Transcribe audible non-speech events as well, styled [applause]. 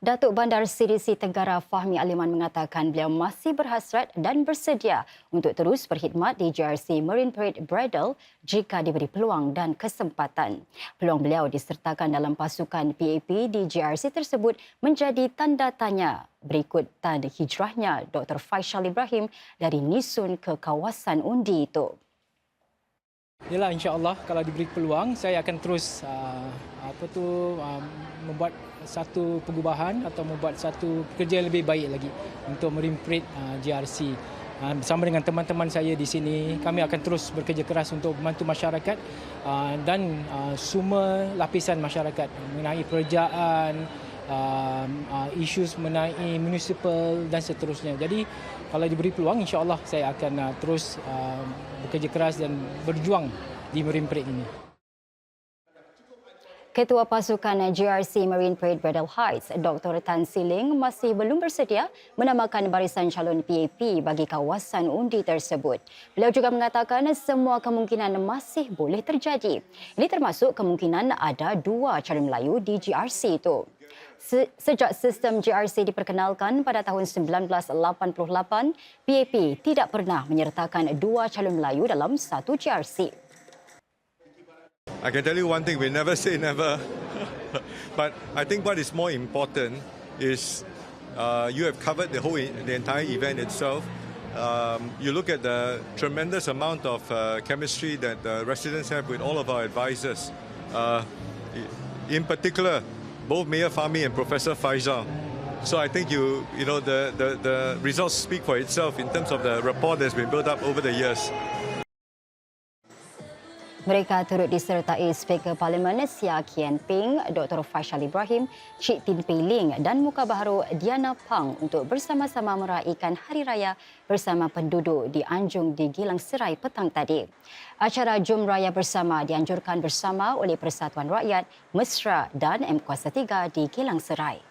Datuk Bandar CDC Tenggara Fahmi Aliman mengatakan beliau masih berhasrat dan bersedia untuk terus berkhidmat di GRC Marine Parade Bridal jika diberi peluang dan kesempatan. Peluang beliau disertakan dalam pasukan PAP di GRC tersebut menjadi tanda tanya berikut tanda hijrahnya Dr. Faisal Ibrahim dari Nisun ke kawasan undi itu. Yalah insya-Allah kalau diberi peluang saya akan terus uh, apa tu uh, membuat satu pengubahan atau membuat satu kerja yang lebih baik lagi untuk merimprint uh, GRC. Uh, bersama dengan teman-teman saya di sini kami akan terus bekerja keras untuk membantu masyarakat uh, dan uh, semua lapisan masyarakat mengenai pekerjaan uh, uh, isu mengenai municipal dan seterusnya. Jadi kalau diberi peluang insya-Allah saya akan uh, terus uh, bekerja keras dan berjuang di Marine Parade ini. Ketua Pasukan GRC Marine Parade Bradel Heights, Dr. Tan Siling masih belum bersedia menamakan barisan calon PAP bagi kawasan undi tersebut. Beliau juga mengatakan semua kemungkinan masih boleh terjadi. Ini termasuk kemungkinan ada dua calon Melayu di GRC itu. Sejak sistem GRC diperkenalkan pada tahun 1988, PAP tidak pernah menyertakan dua calon Melayu dalam satu GRC. I can tell you one thing, we never say never. [laughs] but I think what is more important is uh, you have covered the whole the entire event itself. Um, you look at the tremendous amount of uh, chemistry that the residents have with all of our advisors. Uh, in particular, both Mayor Fahmi and Professor Faisal. So I think you you know the, the, the results speak for itself in terms of the rapport that's been built up over the years. Mereka turut disertai Speaker Parlimen Sia Kien Ping, Dr. Faisal Ibrahim, Cik Tin Pei Ling dan muka baharu Diana Pang untuk bersama-sama meraihkan Hari Raya bersama penduduk di Anjung di Gilang Serai petang tadi. Acara Jum Raya bersama dianjurkan bersama oleh Persatuan Rakyat, Mesra dan M Kuasa 3 di Gilang Serai.